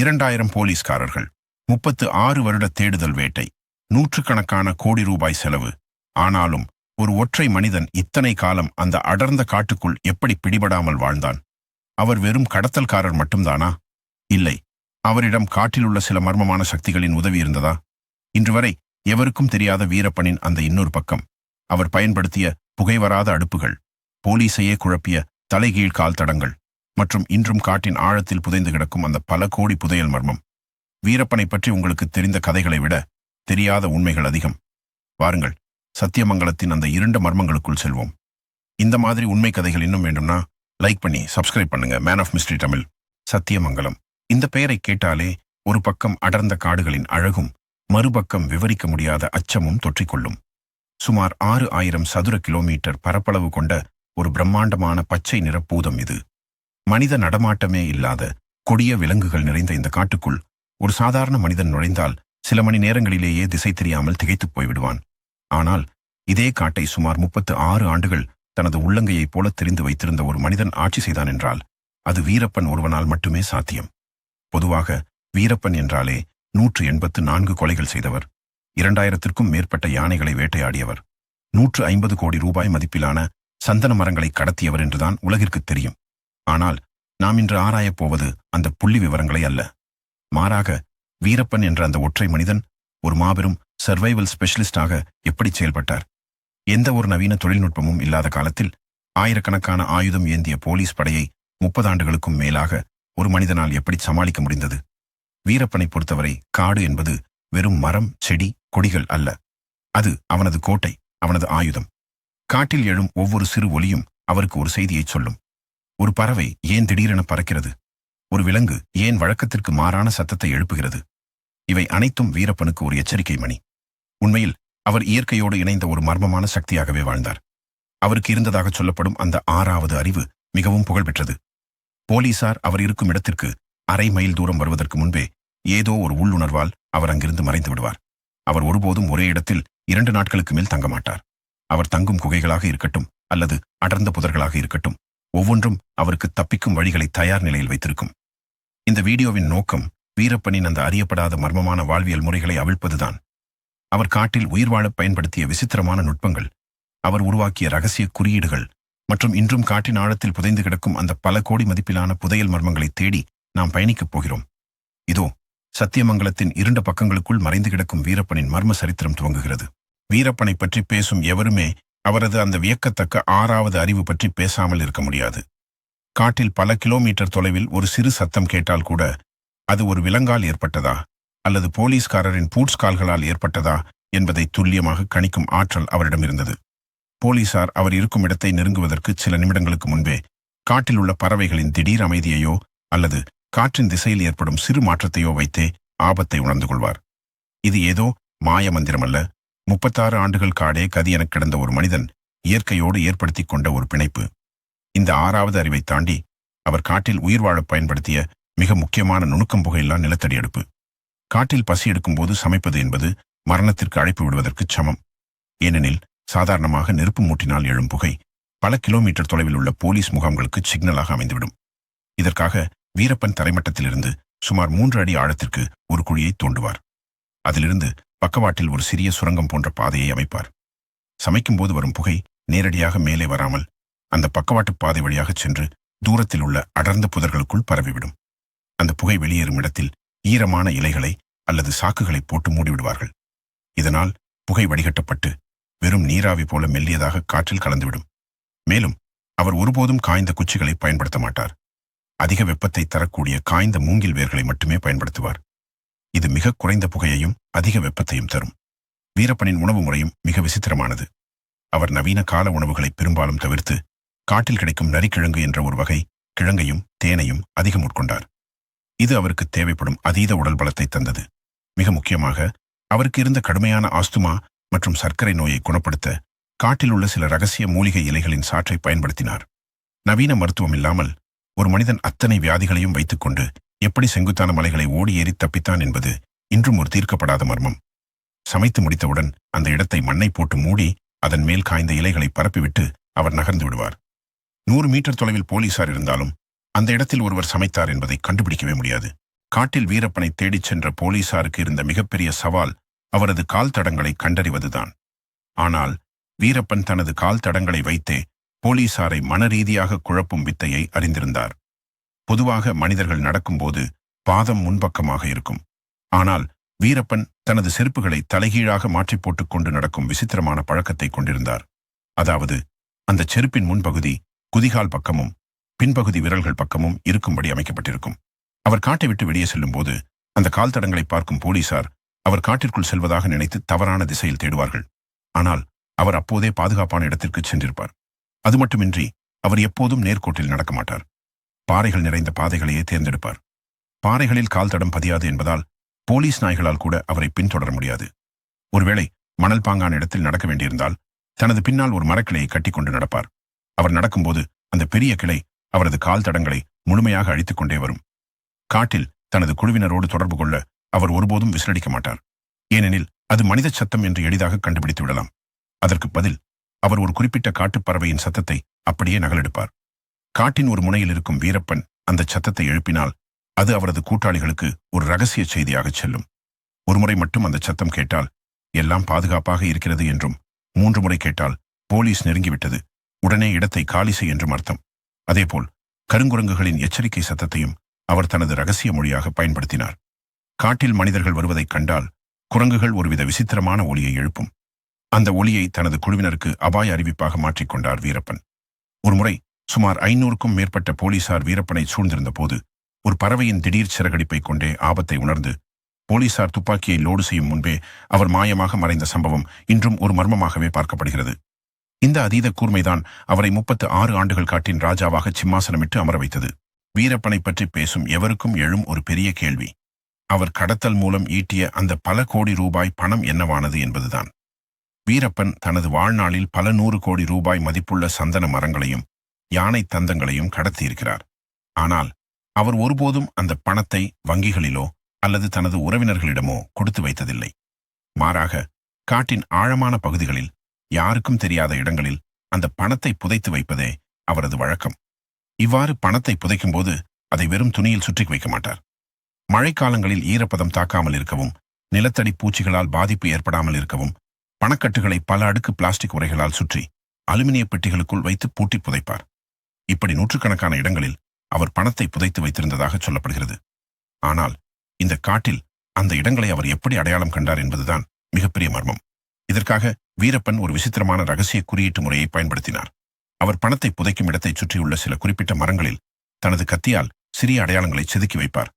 இரண்டாயிரம் போலீஸ்காரர்கள் முப்பத்து ஆறு வருட தேடுதல் வேட்டை நூற்றுக்கணக்கான கோடி ரூபாய் செலவு. ஆனாலும் ஒரு ஒற்றை மனிதன் இத்தனை காலம் அந்த அடர்ந்த காட்டுக்குள் எப்படி பிடிபடாமல் வாழ்ந்தான்? அவர் வெறும் கடத்தல்காரர் மட்டும்தானா? இல்லை. அவரிடம் காட்டிலுள்ள சில மர்மமான சக்திகளின் உதவி இருந்ததா? இன்று வரை எவருக்கும் தெரியாத வீரப்பனின் அந்த இன்னொரு பக்கம். அவர் பயன்படுத்திய புகைவராத அடுப்புகள் போலீசையே குழப்பிய தலைகீழ் கால் தடங்கள் மற்றும் இன்றும் காட்டின் ஆழத்தில் புதைந்து கிடக்கும் அந்த பல கோடி புதையல் மர்மம். வீரப்பனை பற்றி உங்களுக்கு தெரிந்த கதைகளை விட தெரியாத உண்மைகள் அதிகம். வாருங்கள் சத்தியமங்கலத்தின் அந்த இருண்ட மர்மங்களுக்குள் செல்வோம். இந்த மாதிரி உண்மை கதைகள் இன்னும் வேண்டும்னா லைக் பண்ணி சப்ஸ்கிரைப் பண்ணுங்க. Man of mystery Tamil Sathyamangalam. இந்த பெயரை கேட்டாலே ஒரு பக்கம் அடர்ந்த காடுகளின் அழகும் மறுபக்கம் விவரிக்க முடியாத அச்சமும் தொற்றிக்கொள்ளும். சுமார் ஆறு ஆயிரம் சதுர கிலோமீட்டர் பரப்பளவு கொண்ட ஒரு பிரம்மாண்டமான பச்சை நிற பூதம் இது. மனித நடமாட்டமே இல்லாத கொடிய விலங்குகள் நிறைந்த இந்த காட்டுக்குள் ஒரு சாதாரண மனிதன் நுழைந்தால் சில மணி நேரங்களிலேயே திசை தெரியாமல் திகைத்துப் போய்விடுவான். ஆனால் இதே காட்டை சுமார் முப்பத்து ஆறு ஆண்டுகள் தனது உள்ளங்கையைப் போல தெரிந்து வைத்திருந்த ஒரு மனிதன் ஆட்சி செய்தான் என்றால் அது வீரப்பன் ஒருவனால் மட்டுமே சாத்தியம். பொதுவாக வீரப்பன் என்றாலே நூற்று எண்பத்து நான்கு கொலைகள் செய்தவர் இரண்டாயிரத்திற்கும் மேற்பட்ட யானைகளை வேட்டையாடியவர் நூற்று ஐம்பது கோடி ரூபாய் மதிப்பிலான சந்தன மரங்களை கடத்தியவர் என்றுதான் உலகிற்கு தெரியும். ஆனால் நாம் இன்று ஆராயப் போவது அந்த புள்ளி விவரங்களை அல்ல. மாறாக வீரப்பன் என்ற அந்த ஒற்றை மனிதன் ஒரு மாபெரும் சர்வைவல் ஸ்பெஷலிஸ்டாக எப்படி செயல்பட்டார்? எந்த ஒரு நவீன தொழில்நுட்பமும் இல்லாத காலத்தில் ஆயிரக்கணக்கான ஆயுதம் ஏந்திய போலீஸ் படையை முப்பது ஆண்டுகளுக்கும் மேலாக ஒரு மனிதனால் எப்படி சமாளிக்க முடிந்தது? வீரப்பனை பொறுத்தவரை காடு என்பது வெறும் மரம் செடி கொடிகள் அல்ல. அது அவனது கோட்டை அவனது ஆயுதம். காட்டில் எழும் ஒவ்வொரு சிறு ஒலியும் அவருக்கு ஒரு செய்தியைச் சொல்லும். ஒரு பறவை ஏன் திடீரென பறக்கிறது? ஒரு விலங்கு ஏன் வழக்கத்திற்கு மாறான சத்தத்தை எழுப்புகிறது? இவை அனைத்தும் வீரப்பனுக்கு ஒரு எச்சரிக்கை மணி. உண்மையில் அவர் இயற்கையோடு இணைந்த ஒரு மர்மமான சக்தியாகவே வாழ்ந்தார். அவருக்கு இருந்ததாக சொல்லப்படும் அந்த ஆறாவது அறிவு மிகவும் புகழ்பெற்றது. போலீசார் அவர் இருக்கும் இடத்திற்கு அரை மைல் தூரம் வருவதற்கு முன்பே ஏதோ ஒரு உள்ளுணர்வால் அவர் அங்கிருந்து மறைந்து விடுவார். அவர் ஒருபோதும் ஒரே இடத்தில் இரண்டு நாட்களுக்கு மேல் தங்க மாட்டார். அவர் தங்கும் குகைகளாக இருக்கட்டும் அல்லது அடர்ந்த புதர்களாக இருக்கட்டும். ஒவ்வொன்றும் அவருக்கு தப்பிக்கும் வழிகளை தயார் நிலையில் வைத்திருக்கும். இந்த வீடியோவின் நோக்கம் வீரப்பனின் அந்த அறியப்படாத மர்மமான வாழ்வியல் முறைகளை அவிழ்ப்பதுதான். அவர் காட்டில் உயிர் வாழ பயன்படுத்திய விசித்திரமான நுட்பங்கள் அவர் உருவாக்கிய ரகசிய குறியீடுகள் மற்றும் இன்றும் காட்டின் ஆழத்தில் புதைந்து கிடக்கும் அந்த பல கோடி மதிப்பிலான புதையல் மர்மங்களை தேடி நாம் பயணிக்கப் போகிறோம். இதோ சத்தியமங்கலத்தின் இருண்ட பக்கங்களுக்குள் மறைந்து கிடக்கும் வீரப்பனின் மர்ம சரித்திரம் துவங்குகிறது. வீரப்பனை பற்றி பேசும் எவருமே அவரது அந்த வியக்கத்தக்க ஆறாவது அறிவு பற்றி பேசாமல் இருக்க முடியாது. காட்டில் பல கிலோமீட்டர் தொலைவில் ஒரு சிறு சத்தம் கேட்டால் கூட அது ஒரு விலங்கால் ஏற்பட்டதா? அல்லது போலீஸ்காரரின் பூட்ஸ் கால்களால் ஏற்பட்டதா? என்பதை துல்லியமாக கணிக்கும் ஆற்றல் அவரிடம் இருந்தது. போலீசார் அவர் இருக்கும் இடத்தை நெருங்குவதற்கு சில நிமிடங்களுக்கு முன்பே காட்டில் உள்ள பறவைகளின் திடீர் அமைதியையோ அல்லது காற்றின் திசையில் ஏற்படும் சிறு மாற்றத்தையோ வைத்தே ஆபத்தை உணர்ந்து கொள்வார். இது ஏதோ மாய மந்திரமல்ல. முப்பத்தாறு ஆண்டுகள் காடே கதி எனக் கிடந்த ஒரு மனிதன் இயற்கையோடு ஏற்படுத்திக் கொண்ட ஒரு பிணைப்பு. இந்த ஆறாவது அறிவை தாண்டி அவர் காட்டில் உயிர் வாழ பயன்படுத்திய மிக முக்கியமான நுணுக்கம் புகையில்லா நிலத்தடி அடுப்பு. காட்டில் பசி எடுக்கும்போது சமைப்பது என்பது மரணத்திற்கு அழைப்பு விடுவதற்குச் சமம். ஏனெனில் சாதாரணமாக நெருப்பு மூட்டினால் எழும் புகை பல கிலோமீட்டர் தொலைவில் உள்ள போலீஸ் முகாம்களுக்கு சிக்னலாக அமைந்துவிடும். இதற்காக வீரப்பன் தரைமட்டத்திலிருந்து சுமார் மூன்று அடி ஆழத்திற்கு ஒரு குழியை தோண்டுவார். அதிலிருந்து பக்கவாட்டில் ஒரு சிறிய சுரங்கம் போன்ற பாதையை அமைப்பார். சமைக்கும்போது வரும் புகை நேரடியாக மேலே வராமல் அந்த பக்கவாட்டு பாதை வழியாகச் சென்று தூரத்தில் உள்ள அடர்ந்த புதர்களுக்குள் பரவிவிடும். அந்த புகை வெளியேறும் இடத்தில் ஈரமான இலைகளை அல்லது சாக்குகளை போட்டு மூடிவிடுவார்கள். இதனால் புகை வடிகட்டப்பட்டு வெறும் நீராவி போல மெல்லியதாக காற்றில் கலந்துவிடும். மேலும் அவர் ஒருபோதும் காய்ந்த குச்சிகளை பயன்படுத்த மாட்டார். அதிக வெப்பத்தை தரக்கூடிய காய்ந்த மூங்கில் வேர்களை மட்டுமே பயன்படுத்துவார். இது மிக குறைந்த புகையையும் அதிக வெப்பத்தையும் தரும். வீரப்பனின் உணவு முறையும் மிக விசித்திரமானது. அவர் நவீன கால உணவுகளை பெரும்பாலும் தவிர்த்து காட்டில் கிடைக்கும் நரிக்கிழங்கு என்ற ஒரு வகை கிழங்கையும் தேனையும் அதிகம் உட்கொண்டார். இது அவருக்கு தேவைப்படும் அதீத உடல் பலத்தை தந்தது. மிக முக்கியமாக அவருக்கு இருந்த கடுமையான ஆஸ்துமா மற்றும் சர்க்கரை நோயை குணப்படுத்த காட்டில் உள்ள சில ரகசிய மூலிகை இலைகளின் சாற்றை பயன்படுத்தினார். நவீன மருத்துவம் இல்லாமல் ஒரு மனிதன் அத்தனை வியாதிகளையும் வைத்துக்கொண்டு எப்படி செங்குத்தான மலைகளை ஓடி ஏறி தப்பித்தான் என்பது இன்றும் ஒரு தீர்க்கப்படாத மர்மம். சமைத்து முடித்தவுடன் அந்த இடத்தை மண்ணை போட்டு மூடி அதன் மேல் காய்ந்த இலைகளை பரப்பிவிட்டு அவர் நகர்ந்து விடுவார். நூறு மீட்டர் தொலைவில் போலீசார் இருந்தாலும் அந்த இடத்தில் ஒருவர் சமைத்தார் என்பதை கண்டுபிடிக்கவே முடியாது. காட்டில் வீரப்பனை தேடிச் சென்ற போலீசாருக்கு இருந்த மிகப்பெரிய சவால் அவரது கால் தடங்களை கண்டறிவதுதான். ஆனால் வீரப்பன் தனது கால் தடங்களை வைத்தே போலீசாரை மனரீதியாக குழப்பும் வித்தையை அறிந்திருந்தார். பொதுவாக மனிதர்கள் நடக்கும்போது பாதம் முன்பக்கமாக இருக்கும். ஆனால் வீரப்பன் தனது செருப்புகளை தலைகீழாக மாற்றி போட்டுக்கொண்டு நடக்கும் விசித்திரமான பழக்கத்தை கொண்டிருந்தார். அதாவது அந்த செருப்பின் முன்பகுதி குதிகால் பக்கமும் பின்பகுதி விரல்கள் பக்கமும் இருக்கும்படி அமைக்கப்பட்டிருக்கும். அவர் காட்டை விட்டு வெளியே செல்லும்போது அந்த கால் தடங்களை பார்க்கும் போலீசார் அவர் காட்டிற்குள் செல்வதாக நினைத்து தவறான திசையில் தேடுவார்கள். ஆனால் அவர் அப்போதே பாதுகாப்பான இடத்திற்கு சென்றிருப்பார். அது மட்டுமின்றி அவர் எப்போதும் நேர்கோட்டில் நடக்க மாட்டார். பாறைகள் நிறைந்த பாதைகளையே தேர்ந்தெடுப்பார். பாறைகளில் கால் தடம் பதியாது என்பதால் போலீஸ் நாய்களால் கூட அவரை பின்தொடர முடியாது. ஒருவேளை மணல் பாங்கான இடத்தில் நடக்க வேண்டியிருந்தால் தனது பின்னால் ஒரு மரக்கிளையை கட்டிக்கொண்டு நடப்பார். அவர் நடக்கும்போது அந்த பெரிய கிளை அவரது கால் தடங்களை முழுமையாக அழித்துக் கொண்டே வரும். காட்டில் தனது குழுவினரோடு தொடர்பு கொள்ள அவர் ஒருபோதும் விசிலடிக்க மாட்டார். ஏனெனில் அது மனித சத்தம் என்று எளிதாக கண்டுபிடித்து விடலாம். அதற்கு பதில் அவர் ஒரு குறிப்பிட்ட காட்டுப் பறவையின் சத்தத்தை அப்படியே நகலெடுப்பார். காட்டின் ஒரு முனையில் இருக்கும் வீரப்பன் அந்த சத்தத்தை எழுப்பினால் அது அவரது கூட்டாளிகளுக்கு ஒரு ரகசிய செய்தியாகச் செல்லும். ஒருமுறை மட்டும் அந்த சத்தம் கேட்டால் எல்லாம் பாதுகாப்பாக இருக்கிறது என்றும் மூன்று முறை கேட்டால் போலீஸ் நெருங்கிவிட்டது உடனே இடத்தை காலி செய் என்றும் அர்த்தம். அதேபோல் கருங்குரங்குகளின் எச்சரிக்கை சத்தத்தையும் அவர் தனது ரகசிய மொழியாக பயன்படுத்தினார். காட்டில் மனிதர்கள் வருவதைக் கண்டால் குரங்குகள் ஒருவித விசித்திரமான ஒலியை எழுப்பும். அந்த ஒலியை தனது குழுவினருக்கு அபாய அறிவிப்பாக மாற்றிக்கொண்டார் வீரப்பன். ஒருமுறை சுமார் ஐநூறுக்கும் மேற்பட்ட போலீசார் வீரப்பனை சூழ்ந்திருந்த போது ஒரு பறவையின் திடீர் சிறகடிப்பை கொண்டே ஆபத்தை உணர்ந்து போலீசார் துப்பாக்கியை லோடு செய்யும் முன்பே அவர் மாயமாக மறைந்த சம்பவம் இன்றும் ஒரு மர்மமாகவே பார்க்கப்படுகிறது. இந்த அதீத கூர்மைதான் அவரை முப்பத்து ஆறு ஆண்டுகள் காட்டின் ராஜாவாக சிம்மாசனமிட்டு அமர வைத்தது. வீரப்பனை பற்றி பேசும் எவருக்கும் எழும் ஒரு பெரிய கேள்வி. அவர் கடத்தல் மூலம் ஈட்டிய அந்த பல கோடி ரூபாய் பணம் என்னவானது என்பதுதான். வீரப்பன் தனது வாழ்நாளில் பல நூறு கோடி ரூபாய் மதிப்புள்ள சந்தன மரங்களையும் யானை தந்தங்களையும் கடத்தியிருக்கிறார். ஆனால் அவர் ஒருபோதும் அந்த பணத்தை வங்கிகளிலோ அல்லது தனது உறவினர்களிடமோ கொடுத்து வைத்ததில்லை. மாறாக காட்டின் ஆழமான பகுதிகளில் யாருக்கும் தெரியாத இடங்களில் அந்த பணத்தை புதைத்து வைப்பதே அவரது வழக்கம். இவ்வாறு பணத்தை புதைக்கும்போது அதை வெறும் துணியில் சுற்றி வைக்க மாட்டார். மழைக்காலங்களில் ஈரப்பதம் தாக்காமல் இருக்கவும் நிலத்தடி பூச்சிகளால் பாதிப்பு ஏற்படாமல் இருக்கவும் பணக்கட்டுகளை பல அடுக்கு பிளாஸ்டிக் உரைகளால் சுற்றி அலுமினிய பெட்டிகளுக்குள் வைத்து பூட்டி புதைப்பார். இப்படி நூற்றுக்கணக்கான இடங்களில் அவர் பணத்தை புதைத்து வைத்திருந்ததாக சொல்லப்படுகிறது. ஆனால் இந்த காட்டில் அந்த இடங்களை அவர் எப்படி அடையாளம் கண்டார் என்பதுதான் மிகப்பெரிய மர்மம். இதற்காக வீரப்பன் ஒரு விசித்திரமான ரகசிய குறியீட்டு முறையை பயன்படுத்தினார். அவர் பணத்தை புதைக்கும் இடத்தைச் சுற்றியுள்ள சில குறிப்பிட்ட மரங்களில் தனது கத்தியால் சிறிய அடையாளங்களை செதுக்கி வைப்பார்.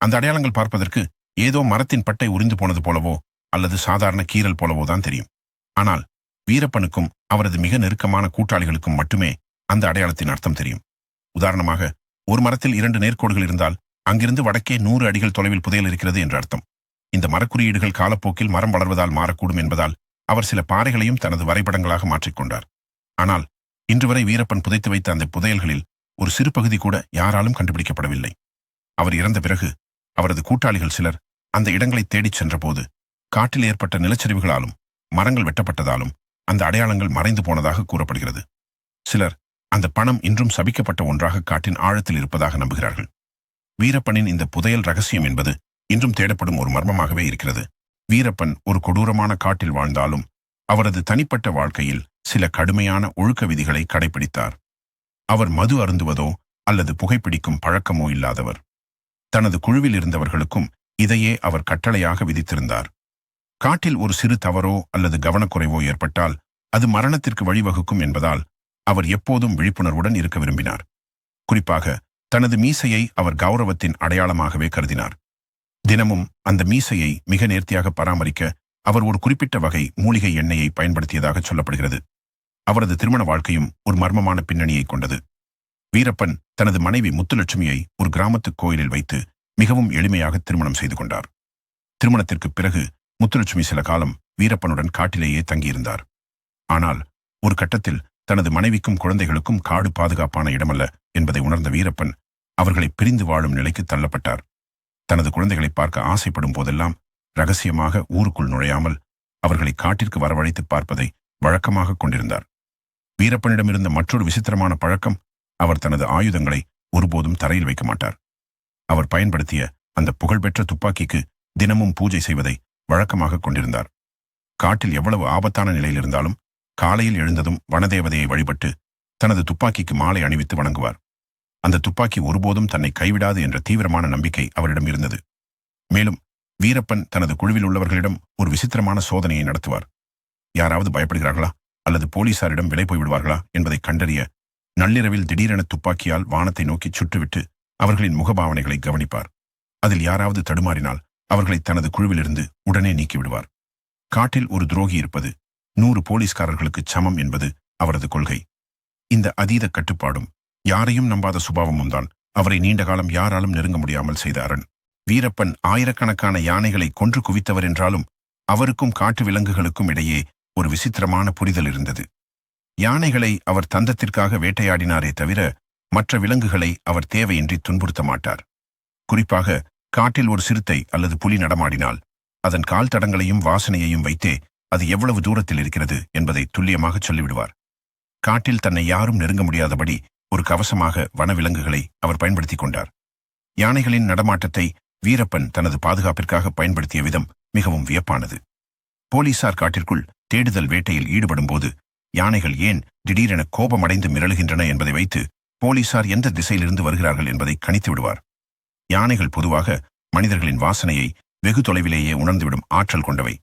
அந்த அடையாளங்கள் பார்ப்பதற்கு ஏதோ மரத்தின் பட்டை உறிந்து போனது போலவோ அல்லது சாதாரண கீறல் போலவோ தான் தெரியும். ஆனால் வீரப்பனுக்கும் அவரது மிக நெருக்கமான கூட்டாளிகளுக்கும் மட்டுமே அந்த அடையாளத்தின் அர்த்தம் தெரியும். உதாரணமாக ஒரு மரத்தில் இரண்டு நேர்கோடுகள் இருந்தால் அங்கிருந்து வடக்கே நூறு அடிகள் தொலைவில் புதையல் இருக்கிறது என்று அர்த்தம். இந்த மரக்குறியீடுகள் காலப்போக்கில் மரம் வளர்வதால் மாறக்கூடும் என்பதால் அவர் சில பாறைகளையும் தனது வரைபடங்களாக மாற்றிக்கொண்டார் ஆனால் இன்று வரை வீரப்பன் புதைத்து வைத்த அந்த புதையல்களில் ஒரு சிறு பகுதி கூட யாராலும் கண்டுபிடிக்கப்படவில்லை. அவர் இறந்த பிறகு அவரது கூட்டாளிகள் சிலர் அந்த இடங்களை தேடிச் சென்றபோது காட்டில் ஏற்பட்ட நிலச்சரிவுகளாலும் மரங்கள் வெட்டப்பட்டதாலும் அந்த அடையாளங்கள் மறைந்து போனதாக கூறப்படுகிறது. சிலர் அந்த பணம் இன்றும் சபிக்கப்பட்ட ஒன்றாக காட்டின் ஆழத்தில் இருப்பதாக நம்புகிறார்கள். வீரப்பனின் இந்த புதையல் ரகசியம் என்பது இன்றும் தேடப்படும் ஒரு மர்மமாகவே இருக்கிறது. வீரப்பன் ஒரு கொடூரமான காட்டில் வாழ்ந்தாலும் அவரது தனிப்பட்ட வாழ்க்கையில் சில கடுமையான ஒழுக்க விதிகளை கடைபிடித்தார். அவர் மது அருந்துவதோ அல்லது புகைப்பிடிக்கும் பழக்கமோ இல்லாதவர். தனது குழுவில் இருந்தவர்களுக்கும் இதையே அவர் கட்டளையாக விதித்திருந்தார். காட்டில் ஒரு சிறு தவறோ அல்லது கவனக்குறைவோ ஏற்பட்டால் அது மரணத்திற்கு வழிவகுக்கும் என்பதால் அவர் எப்போதும் விழிப்புணர்வுடன் இருக்க விரும்பினார். குறிப்பாக தனது மீசையை அவர் கௌரவத்தின் அடையாளமாகவே கருதினார். தினமும் அந்த மீசையை மிக நேர்த்தியாக பராமரிக்க அவர் ஒரு குறிப்பிட்ட வகை மூலிகை எண்ணெயை பயன்படுத்தியதாக சொல்லப்படுகிறது. அவரது திருமண வாழ்க்கையும் ஒரு மர்மமான பின்னணியை கொண்டது. வீரப்பன் தனது மனைவி முத்துலட்சுமியை ஒரு கிராமத்து கோயிலில் வைத்து மிகவும் எளிமையாக திருமணம் செய்து கொண்டார். திருமணத்திற்கு பிறகு முத்துலட்சுமி சில காலம் வீரப்பனுடன் காட்டிலேயே தங்கியிருந்தார். ஆனால் ஒரு கட்டத்தில் தனது மனைவிக்கும் குழந்தைகளுக்கும் காடு பாதுகாப்பான இடமல்ல என்பதை உணர்ந்த வீரப்பன் அவர்களை பிரிந்து வாழும் நிலைக்கு தள்ளப்பட்டார். தனது குழந்தைகளை பார்க்க ஆசைப்படும் போதெல்லாம் ரகசியமாக ஊருக்குள் நுழையாமல் அவர்களை காட்டிற்கு வரவழைத்து பார்ப்பதை வழக்கமாக கொண்டிருந்தார். வீரப்பனிடமிருந்த மற்றொரு விசித்திரமான பழக்கம் அவர் தனது ஆயுதங்களை ஒருபோதும் தரையில் வைக்க மாட்டார். அவர் பயன்படுத்திய அந்த புகழ்பெற்ற துப்பாக்கிக்கு தினமும் பூஜை செய்வதை வழக்கமாக கொண்டிருந்தார். காட்டில் எவ்வளவு ஆபத்தான நிலையில் இருந்தாலும் காலையில் எழுந்ததும் வனதேவதையை வழிபட்டு தனது துப்பாக்கிக்கு மாலை அணிவித்து வணங்குவார். அந்த துப்பாக்கி ஒருபோதும் தன்னை கைவிடாது என்ற தீவிரமான நம்பிக்கை அவரிடம் இருந்தது. மேலும் வீரப்பன் தனது குழுவில் உள்ளவர்களிடம் ஒரு விசித்திரமான சோதனையை நடத்துவார். யாராவது பயப்படுகிறார்களா? அல்லது போலீசாரிடம் விலை போய்விடுவார்களா என்பதை கண்டறிய நள்ளிரவில் திடீரென துப்பாக்கியால் வானத்தை நோக்கி சுட்டுவிட்டு அவர்களின் முகபாவனைகளை கவனிப்பார். அதில் யாராவது தடுமாறினால் அவர்களை தனது குழுவிலிருந்து உடனே நீக்கிவிடுவார். காட்டில் ஒரு துரோகி இருப்பது நூறு போலீஸ்காரர்களுக்கு சமம் என்பது அவரது கொள்கை. இந்த அதீத கட்டுப்பாடும் யாரையும் நம்பாத சுபாவமும் தான் அவரை நீண்ட காலம் யாராலும் நெருங்க முடியாமல் செய்த அரண். வீரப்பன் ஆயிரக்கணக்கான யானைகளை கொன்று குவித்தவர் என்றாலும் அவருக்கும் காட்டு விலங்குகளுக்கும் இடையே ஒரு விசித்திரமான புரிதல் இருந்தது. யானைகளை அவர் தந்தத்திற்காக வேட்டையாடினாரே தவிர மற்ற விலங்குகளை அவர் தேவையின்றி துன்புறுத்த மாட்டார். குறிப்பாக காட்டில் ஒரு சிறுத்தை அல்லது புலி நடமாடினால் அதன் கால் தடங்களையும் வாசனையையும் வைத்தே அது எவ்வளவு தூரத்தில் இருக்கிறது என்பதை துல்லியமாக சொல்லிவிடுவார். காட்டில் தன்னை யாரும் நெருங்க முடியாதபடி ஒரு கவசமாக வனவிலங்குகளை அவர் பயன்படுத்திக் கொண்டார். யானைகளின் நடமாட்டத்தை வீரப்பன் தனது பாதுகாப்பிற்காக பயன்படுத்திய விதம் மிகவும் வியப்பானது. போலீசார் காட்டிற்குள் தேடுதல் வேட்டையில் ஈடுபடும்போது யானைகள் ஏன் திடீரென கோபமடைந்து மிரளுகின்றன என்பதை வைத்து போலீசார் எந்த திசையிலிருந்து வருகிறார்கள் என்பதை கணித்து விடுவார் யானைகள் பொதுவாக மனிதர்களின் வாசனையை வெகு தொலைவிலேயே உணர்ந்துவிடும் ஆற்றல் கொண்டவை.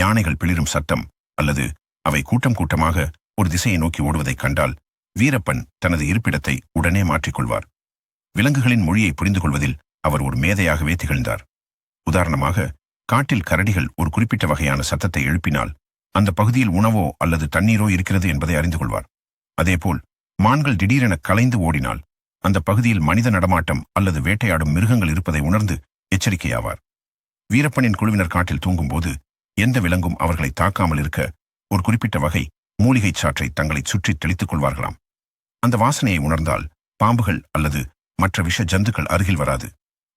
யானைகள் பிளிரும் சத்தம் அல்லது அவை கூட்டம் கூட்டமாக ஒரு திசையை நோக்கி ஓடுவதைக் கண்டால் வீரப்பன் தனது இருப்பிடத்தை உடனே மாற்றிக்கொள்வார். விலங்குகளின் மொழியை புரிந்து கொள்வதில் அவர் ஒரு மேதையாகவே திகழ்ந்தார். உதாரணமாக காட்டில் கரடிகள் ஒரு குறிப்பிட்ட வகையான சத்தத்தை எழுப்பினால் அந்த பகுதியில் உணவோ அல்லது தண்ணீரோ இருக்கிறது என்பதை அறிந்து கொள்வார். அதேபோல் மான்கள் திடீரென கலைந்து ஓடினால் அந்த பகுதியில் மனித நடமாட்டம் அல்லது வேட்டையாடும் மிருகங்கள் இருப்பதை உணர்ந்து எச்சரிக்கையாவார். வீரப்பனின் குழுவினர் காட்டில் தூங்கும்போது எந்த விலங்கும் அவர்களை தாக்காமல் இருக்க ஒரு குறிப்பிட்ட வகை மூலிகைச் சாற்றை தங்களை சுற்றி தெளித்துக் கொள்வார்களாம். அந்த வாசனையை உணர்ந்தால் பாம்புகள் அல்லது மற்ற விஷ ஜந்துக்கள் அருகில் வராது.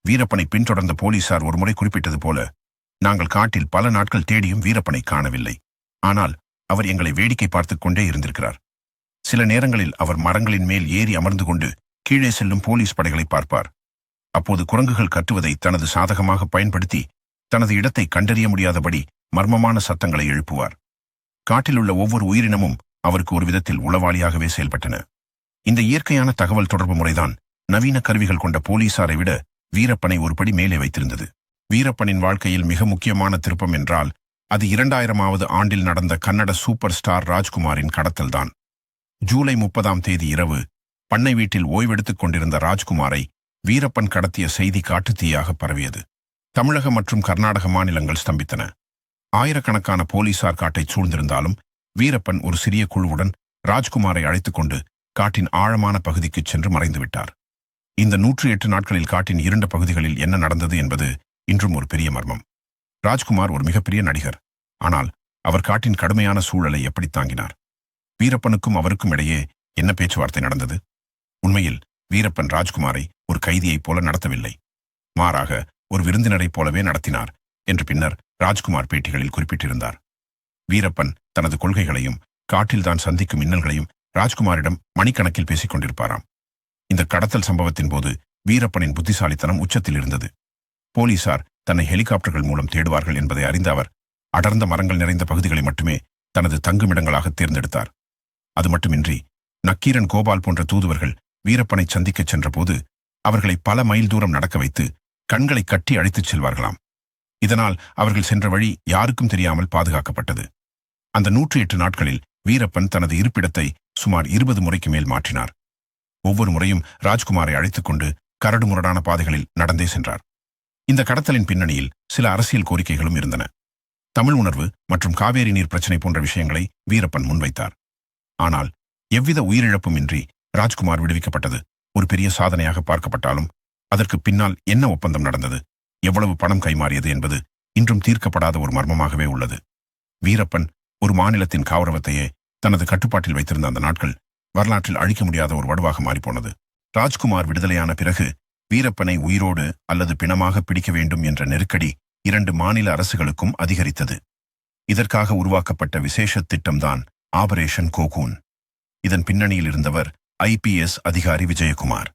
வீரப்பனை பின்தொடர்ந்த போலீசார் ஒருமுறை குறிப்பிட்டது போல நாங்கள் காட்டில் பல நாட்கள் தேடியும் வீரப்பனை காணவில்லை. ஆனால் அவர் எங்களை வேடிக்கை பார்த்துக் கொண்டே இருந்திருக்கிறார். சில நேரங்களில் அவர் மரங்களின் மேல் ஏறி அமர்ந்து கொண்டு கீழே செல்லும் போலீஸ் படைகளை பார்ப்பார். அப்போது குரங்குகள் கட்டுவதை தனது சாதகமாக பயன்படுத்தி தனது இடத்தை கண்டறிய முடியாதபடி மர்மமான சத்தங்களை எழுப்புவார். காட்டிலுள்ள ஒவ்வொரு உயிரினமும் அவருக்கு ஒரு விதத்தில் உளவாளியாகவே செயல்பட்டன. இந்த இயற்கையான தகவல் தொடர்பு முறைதான் நவீன கருவிகள் கொண்ட போலீசாரை விட வீரப்பனை ஒருபடி மேலே வைத்திருந்தது. வீரப்பனின் வாழ்க்கையில் மிக முக்கியமான திருப்பம் என்றால் அது இரண்டாயிரமாவது ஆண்டில் நடந்த கன்னட சூப்பர் ஸ்டார் ராஜ்குமாரின் கடத்தல்தான். ஜூலை முப்பதாம் தேதி இரவு பண்ணை வீட்டில் ஓய்வெடுத்துக் கொண்டிருந்த ராஜ்குமாரை வீரப்பன் கடத்திய செய்தி காட்டுத்தீயாக பரவியது. தமிழக மற்றும் கர்நாடக மாநிலங்கள் ஸ்தம்பித்தன. ஆயிரக்கணக்கான போலீசார் காட்டைச் சூழ்ந்திருந்தாலும் வீரப்பன் ஒரு சிறிய குழுவுடன் ராஜ்குமாரை அழைத்துக் கொண்டு காட்டின் ஆழமான பகுதிக்குச் சென்று மறைந்துவிட்டார். இந்த நூற்று எட்டு நாட்களில் காட்டின் இரண்டு பகுதிகளில் என்ன நடந்தது என்பது இன்றும் ஒரு பெரிய மர்மம். ராஜ்குமார் ஒரு மிகப்பெரிய நடிகர். ஆனால் அவர் காட்டின் கடுமையான சூழலை எப்படி தாங்கினார்? வீரப்பனுக்கும் அவருக்கும் இடையே என்ன பேச்சுவார்த்தை நடந்தது? உண்மையில் வீரப்பன் ராஜ்குமாரை ஒரு கைதியைப் போல நடத்தவில்லை. மாறாக ஒரு விருந்தினரைப் போலவே நடத்தினார். என்று பின்னர் ராஜ்குமார் பேட்டிகளில் குறிப்பிட்டிருந்தார். வீரப்பன் தனது கொள்கைகளையும் காட்டில்தான் சந்திக்கும் இன்னல்களையும் ராஜ்குமாரிடம் மணிக்கணக்கில் பேசிக் கொண்டிருப்பாராம். இந்த கடத்தல் சம்பவத்தின் போது வீரப்பனின் புத்திசாலித்தனம் உச்சத்தில் இருந்தது. போலீசார் தன்னை ஹெலிகாப்டர்கள் மூலம் தேடுவார்கள் என்பதை அறிந்த அவர் அடர்ந்த மரங்கள் நிறைந்த பகுதிகளை மட்டுமே தனது தங்குமிடங்களாக தேர்ந்தெடுத்தார். அது மட்டுமின்றி நக்கீரன் கோபால் போன்ற தூதுவர்கள் வீரப்பனை சந்திக்கச் சென்றபோது அவர்களை பல மைல் தூரம் நடக்க வைத்து கண்களை கட்டி அழைத்துச் செல்வார்களாம். இதனால் அவர்கள் சென்ற வழி யாருக்கும் தெரியாமல் பாதுகாக்கப்பட்டது. அந்த நூற்றி எட்டு நாட்களில் வீரப்பன் தனது இருப்பிடத்தை சுமார் இருபது முறைக்கு மேல் மாற்றினார். ஒவ்வொரு முறையும் ராஜ்குமாரை அழைத்துக் கொண்டு கரடுமுரடான பாதைகளில் நடந்தே சென்றார். இந்த கடத்தலின் பின்னணியில் சில அரசியல் கோரிக்கைகளும் இருந்தன. தமிழ் உணர்வு மற்றும் காவேரி நீர் பிரச்சினை போன்ற விஷயங்களை வீரப்பன் முன்வைத்தார். ஆனால் எவ்வித உயிரிழப்பும் இன்றி ராஜ்குமார் விடுவிக்கப்பட்டது. ஒரு பெரிய சாதனையாக பார்க்கப்பட்டாலும் அதற்கு பின்னால் என்ன ஒப்பந்தம் நடந்தது? எவ்வளவு பணம் கைமாறியது என்பது இன்றும் தீர்க்கப்படாத ஒரு மர்மமாகவே உள்ளது. வீரப்பன் ஒரு மாநிலத்தின் காவரவத்தையே தனது கட்டுப்பாட்டில் வைத்திருந்த அந்த நாட்கள் வரலாற்றில் அழிக்க முடியாத ஒரு வடுவாக மாறிப்போனது. ராஜ்குமார் விடுதலையான பிறகு வீரப்பனை உயிரோடு அல்லது பிணமாக பிடிக்க வேண்டும் என்ற நெருக்கடி இரண்டு மாநில அரசுகளுக்கும் அதிகரித்தது. இதற்காக உருவாக்கப்பட்ட விசேஷ திட்டம்தான் ஆபரேஷன் கோகூன். இதன் பின்னணியில் இருந்தவர் ஐபிஎஸ் அதிகாரி விஜயகுமார்.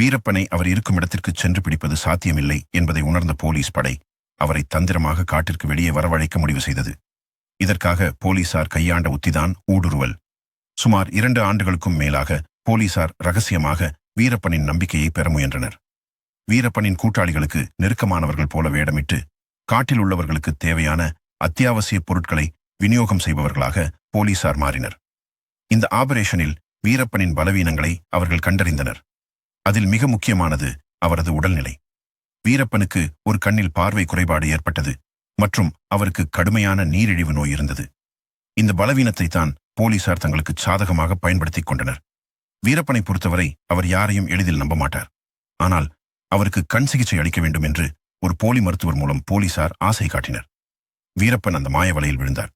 வீரப்பனை அவர் இருக்கும் இடத்திற்கு சென்று பிடிப்பது சாத்தியமில்லை என்பதை உணர்ந்த போலீஸ் படை அவரை தந்திரமாக காட்டிற்கு வெளியே வரவழைக்க முடிவு செய்தது. இதற்காக போலீசார் கையாண்ட உத்திதான் ஊடுருவல். சுமார் இரண்டு ஆண்டுகளுக்கும் மேலாக போலீசார் ரகசியமாக வீரப்பனின் நம்பிக்கையை பெற முயன்றனர். வீரப்பனின் கூட்டாளிகளுக்கு நெருக்கமானவர்கள் போல வேடமிட்டு காட்டில் உள்ளவர்களுக்கு தேவையான அத்தியாவசிய பொருட்களை விநியோகம் செய்பவர்களாக போலீசார் மாறினர். இந்த ஆபரேஷனில் வீரப்பனின் பலவீனங்களை அவர்கள் கண்டறிந்தனர். அதில் மிக முக்கியமானது அவரது உடல்நிலை. வீரப்பனுக்கு ஒரு கண்ணில் பார்வை குறைபாடு ஏற்பட்டது மற்றும் அவருக்கு கடுமையான நீரிழிவு நோய் இருந்தது. இந்த பலவீனத்தை தான் போலீசார் தங்களுக்கு சாதகமாக பயன்படுத்திக் கொண்டனர். வீரப்பனை பொறுத்தவரை அவர் யாரையும் எளிதில் நம்ப மாட்டார். ஆனால் அவருக்கு கண் சிகிச்சை அளிக்க வேண்டும் என்று ஒரு போலி மருத்துவர் மூலம் போலீசார் ஆசை காட்டினர். வீரப்பன் அந்த மாய வலையில் விழுந்தார்.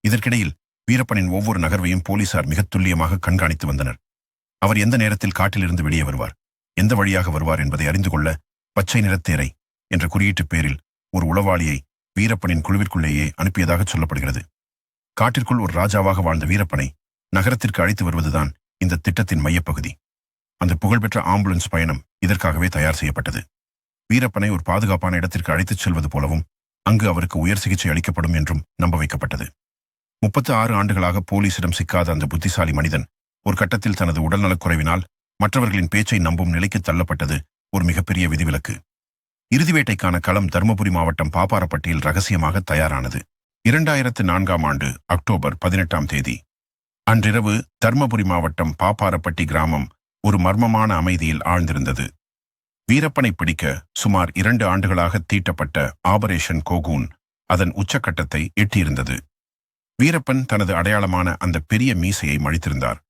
இதற்கிடையில் வீரப்பனின் ஒவ்வொரு நகர்வையும் போலீசார் மிகத் துல்லியமாக கண்காணித்து வந்தனர். அவர் எந்த நேரத்தில் காட்டிலிருந்து வெளியே வருவார்? எந்த வழியாக வருவார் என்பதை அறிந்து கொள்ள பச்சை நிறத்தேரை என்ற குறியீட்டுப் பேரில் ஒரு உளவாளியை வீரப்பனின் குழுவிற்குள்ளேயே அனுப்பியதாக சொல்லப்படுகிறது. காட்டிற்குள் ஒரு ராஜாவாக வாழ்ந்த வீரப்பனை நகரத்திற்கு அழைத்து வருவதுதான் இந்த திட்டத்தின் மையப்பகுதி. அந்த புகழ்பெற்ற ஆம்புலன்ஸ் பயணம் இதற்காகவே தயார் செய்யப்பட்டது. வீரப்பனை ஒரு பாதுகாப்பான இடத்திற்கு அழைத்துச் செல்வது போலவும் அங்கு அவருக்கு உயர் சிகிச்சை அளிக்கப்படும் என்றும் நம்ப வைக்கப்பட்டது. முப்பத்து ஆறு ஆண்டுகளாக போலீசிடம் சிக்காத அந்த புத்திசாலி மனிதன் ஒரு கட்டத்தில் தனது உடல்நலக் குறைவினால் மற்றவர்களின் பேச்சை நம்பும் நிலைக்கு தள்ளப்பட்டது ஒரு மிகப்பெரிய விதிவிலக்கு. இறுதிவேட்டைக்கான களம் தருமபுரி மாவட்டம் பாப்பாரப்பட்டியில் ரகசியமாக தயாரானது. இரண்டாயிரத்து நான்காம் ஆண்டு அக்டோபர் பதினெட்டாம் தேதி. அன்றிரவு தர்மபுரி மாவட்டம் பாப்பாரப்பட்டி கிராமம் ஒரு மர்மமான அமைதியில் ஆழ்ந்திருந்தது. வீரப்பனை பிடிக்க சுமார் இரண்டு ஆண்டுகளாக தீட்டப்பட்ட ஆபரேஷன் கோகூன் அதன் உச்சக்கட்டத்தை எட்டியிருந்தது. வீரப்பன் தனது அடையாளமான அந்த பெரிய மீசையை மழித்திருந்தார்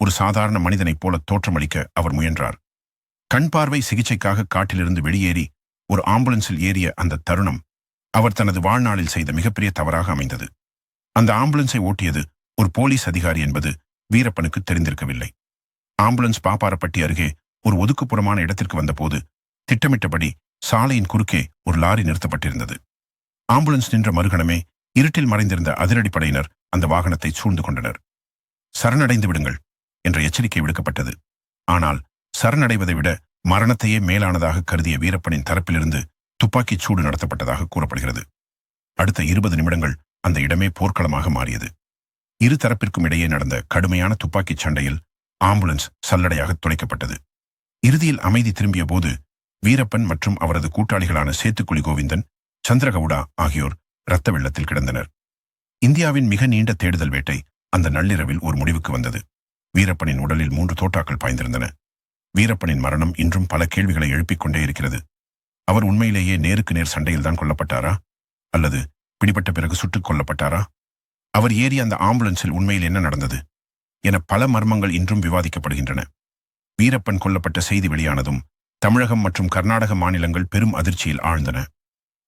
ஒரு சாதாரண மனிதனைப் போல தோற்றமளிக்க அவர் முயன்றார். கண் பார்வை சிகிச்சைக்காக காட்டிலிருந்து வெளியேறி ஒரு ஆம்புலன்ஸில் ஏறிய அந்த தருணம் அவர் தனது வாழ்நாளில் செய்த மிகப்பெரிய தவறாக அமைந்தது. அந்த ஆம்புலன்ஸை ஓட்டியது ஒரு போலீஸ் அதிகாரி என்பது வீரப்பனுக்கு தெரிந்திருக்கவில்லை. ஆம்புலன்ஸ் பாப்பாரப்பட்டி அருகே ஒரு ஒதுக்குப்புறமான இடத்திற்கு வந்தபோது திட்டமிட்டபடி சாலையின் குறுக்கே ஒரு லாரி நிறுத்தப்பட்டிருந்தது. ஆம்புலன்ஸ் நின்ற மறுகணமே இருட்டில் மறைந்திருந்த அதிரடிப்படையினர் அந்த வாகனத்தை சூழ்ந்து கொண்டனர். சரணடைந்து விடுங்கள். என்ற எச்சரிக்கை விடுக்கப்பட்டது. ஆனால் சரணடைவதை விட மரணத்தையே மேலானதாக கருதிய வீரப்பனின் தரப்பிலிருந்து துப்பாக்கிச் சூடு நடத்தப்பட்டதாக கூறப்படுகிறது. அடுத்த இருபது நிமிடங்கள் அந்த இடமே போர்க்களமாக மாறியது. இரு தரப்பிற்கும் இடையே நடந்த கடுமையான துப்பாக்கிச் சண்டையில் ஆம்புலன்ஸ் சல்லடையாக துளைக்கப்பட்டது. இறுதியில் அமைதி திரும்பிய போது வீரப்பன் மற்றும் அவரது கூட்டாளிகளான சேத்துக்குழி கோவிந்தன் சந்திரகவுடா ஆகியோர் இரத்த வெள்ளத்தில் கிடந்தனர். இந்தியாவின் மிக நீண்ட தேடுதல் வேட்டை அந்த நள்ளிரவில் ஒரு முடிவுக்கு வந்தது. வீரப்பனின் உடலில் மூன்று தோட்டாக்கள் பாய்ந்திருந்தன. வீரப்பனின் மரணம் இன்றும் பல கேள்விகளை எழுப்பிக் கொண்டே இருக்கிறது. அவர் உண்மையிலேயே நேருக்கு நேர் சண்டையில்தான் கொல்லப்பட்டாரா? அல்லது பிடிபட்ட பிறகு சுட்டுக் கொல்லப்பட்டாரா? அவர் ஏறி அந்த ஆம்புலன்ஸில் உண்மையில் என்ன நடந்தது? என பல மர்மங்கள் இன்றும் விவாதிக்கப்படுகின்றன. வீரப்பன் கொல்லப்பட்ட செய்தி வெளியானதும் தமிழகம் மற்றும் கர்நாடக மாநிலங்கள் பெரும் அதிர்ச்சியில் ஆழ்ந்தன.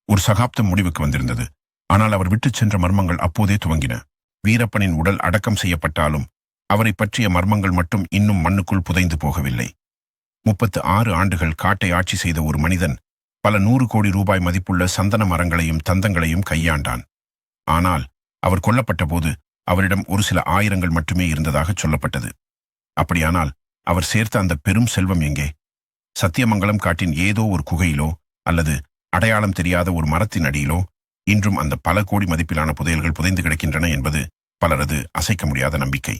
ஒரு சகாப்தம் முடிவுக்கு வந்திருந்தது. ஆனால் அவர் விட்டுச் சென்ற மர்மங்கள் அப்போதே துவங்கின. வீரப்பனின் உடல் அடக்கம் செய்யப்பட்டாலும் அவரை பற்றிய மர்மங்கள் மட்டும் இன்னும் மண்ணுக்குள் புதைந்து போகவில்லை. முப்பத்து ஆறு ஆண்டுகள் காட்டை ஆட்சி செய்த ஒரு மனிதன் பல நூறு கோடி ரூபாய் மதிப்புள்ள சந்தன மரங்களையும் தந்தங்களையும் கையாண்டான். ஆனால் அவர் கொல்லப்பட்டபோது அவரிடம் ஒரு சில ஆயிரங்கள் மட்டுமே இருந்ததாக சொல்லப்பட்டது. அப்படியானால் அவர் சேர்த்த அந்த பெரும் செல்வம் எங்கே? சத்தியமங்கலம் காட்டின் ஏதோ ஒரு குகையிலோ அல்லது அடையாளம் தெரியாத ஒரு மரத்தின் அடியிலோ? இன்றும் அந்த பல கோடி மதிப்பிலான புதையல்கள் புதைந்து கிடக்கின்றன என்பது பலரது அசைக்க முடியாத நம்பிக்கை.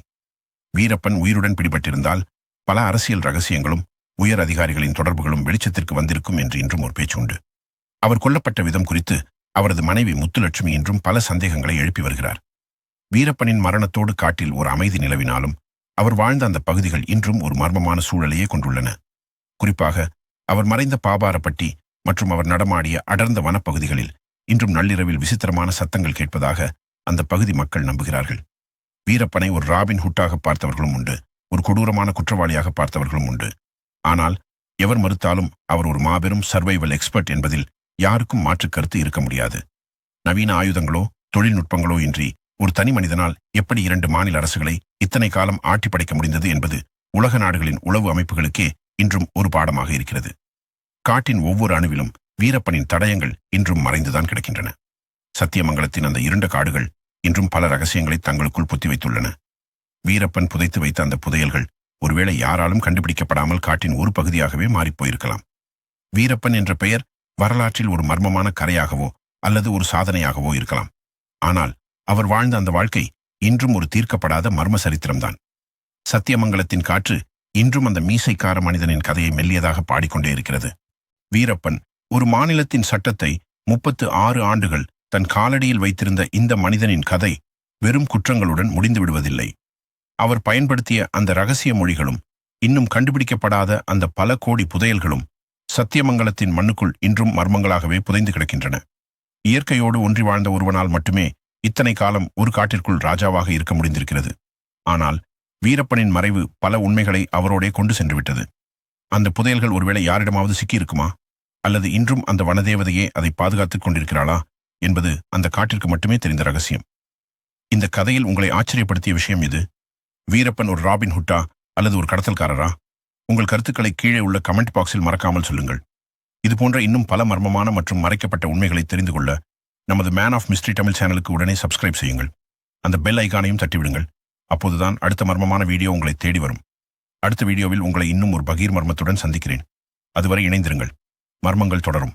வீரப்பன் உயிருடன் பிடிபட்டிருந்தால் பல அரசியல் ரகசியங்களும் உயர் அதிகாரிகளின் தொடர்புகளும் வெளிச்சத்திற்கு வந்திருக்கும் என்று இன்றும் ஒரு பேச்சு உண்டு. அவர் கொல்லப்பட்ட விதம் குறித்து அவரது மனைவி முத்துலட்சுமி இன்றும் பல சந்தேகங்களை எழுப்பி வருகிறார். வீரப்பனின் மரணத்தோடு காட்டில் ஒரு அமைதி நிலவினாலும் அவர் வாழ்ந்த அந்த பகுதிகள் இன்றும் ஒரு மர்மமான சூழலையே கொண்டுள்ளன. குறிப்பாக அவர் மறைந்த பாபாரப்பட்டி மற்றும் அவர் நடமாடிய அடர்ந்த வனப்பகுதிகளில் இன்றும் நள்ளிரவில் விசித்திரமான சத்தங்கள் கேட்பதாக அந்த பகுதி மக்கள் நம்புகிறார்கள். வீரப்பனை ஒரு ராபின் ஹுட்டாக பார்த்தவர்களும் உண்டு. ஒரு கொடூரமான குற்றவாளியாக பார்த்தவர்களும் உண்டு. ஆனால் எவர் மறுத்தாலும் அவர் ஒரு மாபெரும் சர்வைவல் எக்ஸ்பர்ட் என்பதில் யாருக்கும் மாற்றுக் கருத்து இருக்க முடியாது. நவீன ஆயுதங்களோ தொழில்நுட்பங்களோ இன்றி ஒரு தனி மனிதனால் எப்படி இரண்டு மாநில அரசுகளை இத்தனை காலம் ஆட்டி படைக்க முடிந்தது என்பது உலக நாடுகளின் உளவு அமைப்புகளுக்கே இன்றும் ஒரு பாடமாக இருக்கிறது. காட்டின் ஒவ்வொரு அணுவிலும் வீரப்பனின் தடயங்கள் இன்றும் மறைந்துதான் கிடக்கின்றன. சத்தியமங்கலத்தின் அந்த இருண்ட காடுகள் இன்றும் பல ரகசியங்களை தங்களுக்குள் புத்தி வைத்துள்ளன. வீரப்பன் புதைத்து வைத்த அந்த புதையல்கள் ஒருவேளை யாராலும் கண்டுபிடிக்கப்படாமல் காட்டின் ஒரு பகுதியாகவே மாறிப்போயிருக்கலாம் வீரப்பன் என்ற பெயர் வரலாற்றில் ஒரு மர்மமான கரையாகவோ அல்லது ஒரு சாதனையாகவோ இருக்கலாம். ஆனால் அவர் வாழ்ந்த அந்த வாழ்க்கை இன்றும் ஒரு தீர்க்கப்படாத மர்ம சரித்திரம்தான். சத்தியமங்கலத்தின் காற்று இன்றும் அந்த மீசைக்கார மனிதனின் கதையை மெல்லியதாக பாடிக்கொண்டே இருக்கிறது. வீரப்பன் ஒரு மாநிலத்தின் சட்டத்தை முப்பத்து ஆறு ஆண்டுகள் தன் காலடியில் வைத்திருந்த இந்த மனிதனின் கதை வெறும் குற்றங்களுடன் முடிந்து விடுவதில்லை. அவர் பயன்படுத்திய அந்த ரகசிய மொழிகளும் இன்னும் கண்டுபிடிக்கப்படாத அந்த பல கோடி புதையல்களும் சத்தியமங்கலத்தின் மண்ணுக்குள் இன்றும் மர்மங்களாகவே புதைந்து கிடக்கின்றன. இயற்கையோடு ஒன்றி வாழ்ந்த ஒருவனால் மட்டுமே இத்தனை காலம் ஒரு காட்டிற்குள் ராஜாவாக இருக்க முடிந்திருக்கிறது. ஆனால் வீரப்பனின் மறைவு பல உண்மைகளை அவரோடே கொண்டு சென்று விட்டது அந்த புதையல்கள் ஒருவேளை யாரிடமாவது சிக்கியிருக்குமா? அல்லது இன்றும் அந்த வனதேவதையே அதை பாதுகாத்துக் கொண்டிருக்கிறாளா? என்பது அந்த காட்டிற்கு மட்டுமே தெரிந்த ரகசியம். இந்த கதையில் உங்களை ஆச்சரியப்படுத்திய விஷயம் இது வீரப்பன் ஒரு ராபின் ஹுட்டா அல்லது ஒரு கடத்தல்காரரா? உங்கள் கருத்துக்களை கீழே உள்ள கமெண்ட் பாக்ஸில் மறக்காமல் சொல்லுங்கள். இது போன்ற இன்னும் பல மர்மமான மற்றும் மறைக்கப்பட்ட உண்மைகளை தெரிந்து கொள்ள நமது மேன் ஆஃப் மிஸ்ட்ரி தமிழ் சேனலுக்கு உடனே சப்ஸ்கிரைப் செய்யுங்கள். அந்த பெல் ஐகானையும் தட்டிவிடுங்கள். அப்போதுதான் அடுத்த மர்மமான வீடியோ உங்களை தேடி வரும். அடுத்த வீடியோவில் உங்களை இன்னும் ஒரு பகீர் மர்மத்துடன் சந்திக்கிறேன். அதுவரை இணைந்திருங்கள். மர்மங்கள் தொடரும்.